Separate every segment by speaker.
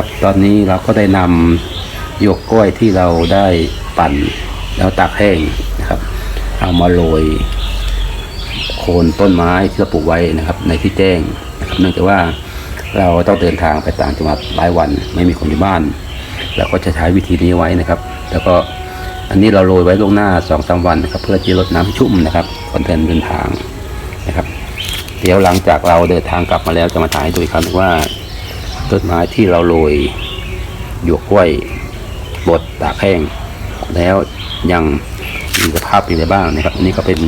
Speaker 1: ครับ ตอนนี้เราก็ได้นำหยวกกล้วยที่เราได้ปั่นแล้วตากแห้งนะครับ เอามาโรยโคนต้นไม้ที่เราปลูกไว้นะครับ ในที่แจ้งนะครับเนื่องจากว่าเราต้องเดินทางไปต่างจังหวัดหลายวันไม่มีคนอยู่บ้านเราก็จะใช้วิธีนี้ไว้นะครับ แล้วก็อันนี้เราโรยไว้ล่วงหน้าสองสามวันนะครับเพื่อที่ลดน้ำให้ชุ่มนะครับก่อนเดินทางนะครับ เดี๋ยวหลังจากเราเดินทางกลับมาแล้วจะมาถ่ายให้ดูอีกครั้งว่า ต้นไม้ที่เราโรยหยวกกล้วยบดตากแห้งแล้วยังมีสภาพเป็นไงบ้างนะครับอันนี้ก็เป็น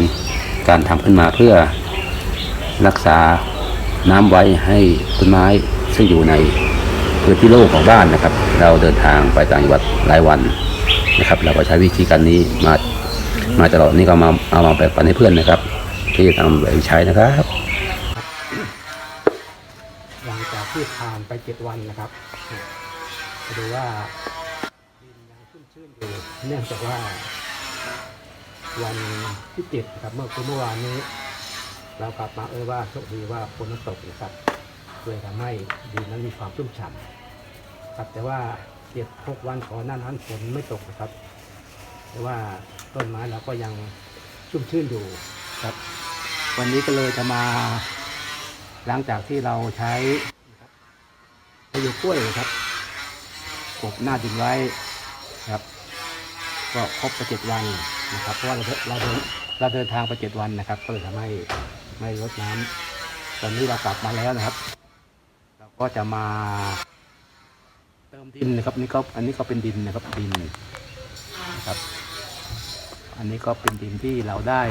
Speaker 1: การทำขึ้นมาเพื่อรักษาน้ำไว้ให้ต้นไม้ซึ่งอยู่ในพื้นที่โล่งของบ้านนะครับ เราเดินทางไปต่างจังหวัดหลายวันนะครับ เราก็ใช้วิธีการนี้มามาตลอดนี่ก็มาเอามาแบ่งปันให้เพื่อนนะครับ ที่จะนำไปใช้นะครับ
Speaker 2: ที่ผ่านไปเจ็ดวันนะครับจะดูว่าดินยังชุ่มชื่นอยู่เนื่องจากว่า วันที่เจ็ดนะครับเมื่อคือเมื่อวานนี้ เรากลับมาเออว่าโชคดีว่าฝนมันตกนะครับเลยทำให้ดินนั้นมีความชุ่มฉ่ำครับแต่ว่าเจ็ดหกวันก่อนหน้านั้นฝนไม่ตกนะครับ แต่ว่าต้นไม้เราก็ยังชุ่มชื่นอยู่ครับ วันนี้ก็เลยจะมา หลังจากที่เราใช้ ประโยชน์กล้วยนะครับกบหน้าดินไว้นะครับ ก็ครบไปเจ็ดวันนะครับ เพราะว่าเราเราเดินเราเดินทางไปเจ็ดวันนะครับ ก็เลยทำให้ไม่ลดน้ำตอนนี้เรากลับมาแล้วนะครับ เราก็จะมา เติมดินนะครับนี่ก็อันนี้ก็เป็นดินนะครับดินนะครับ อันนี้ก็เป็นดินที่เราได้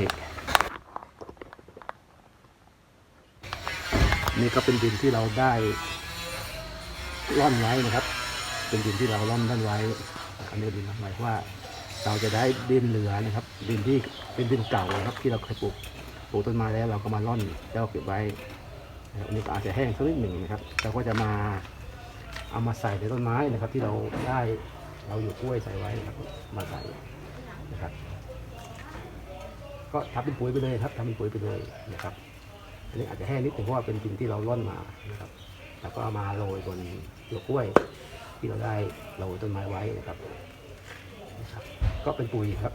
Speaker 2: นี่ก็เป็นดินที่เราได้ ร่อนไว้นะครับ เป็นดินที่เราร่อนร่อนไว้อันนี้ดินทำไมว่า เราจะได้ดินเหลือนะครับ ดินที่เป็นดินเก่านะครับ ที่เราเคยปลูกปลูกต้นไม้แล้วเราก็มาร่อนแล้วเก็บไว้อันนี้ก็อาจจะแห้งสักนิดหนึ่งนะครับเราก็จะมาเอามาใส่ในต้นไม้นะครับ ที่เราได้เราอยู่กล้วยใส่ไว้นะครับมาใส่นะครับก็ทำเป็นปุ๋ยไปเลยครับทำเป็นปุ๋ยไปเลยนะครับอันนี้อาจจะแห้งนิดหนึงเพราะว่าเป็นดินที่เราร่อนมานะครับ แล้วก็เอามาโรยบนหยวกกล้วย ที่เราได้โรยต้นไม้ไว้นะครับนะครับ ก็เป็นปุ๋ยครับ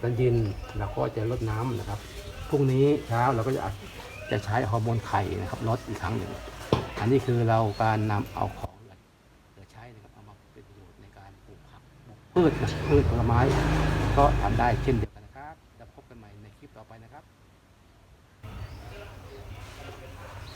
Speaker 2: ตอนเย็นเราก็จะลดน้ำนะครับพรุ่งนี้เช้าเราก็จะจะใช้ฮอร์โมนไข่นะครับลดอีกครั้งหนึ่งอันนี้คือเราการนำเอาของเหลือใช้นะครับเอามาเป็นประโยชน์ในการปลูกผักปลูกพืชนะพืชผลไม้ ก็ทำได้เช่นเดียวกันนะครับจะพบกันใหม่ในคลิปต่อไปนะครับ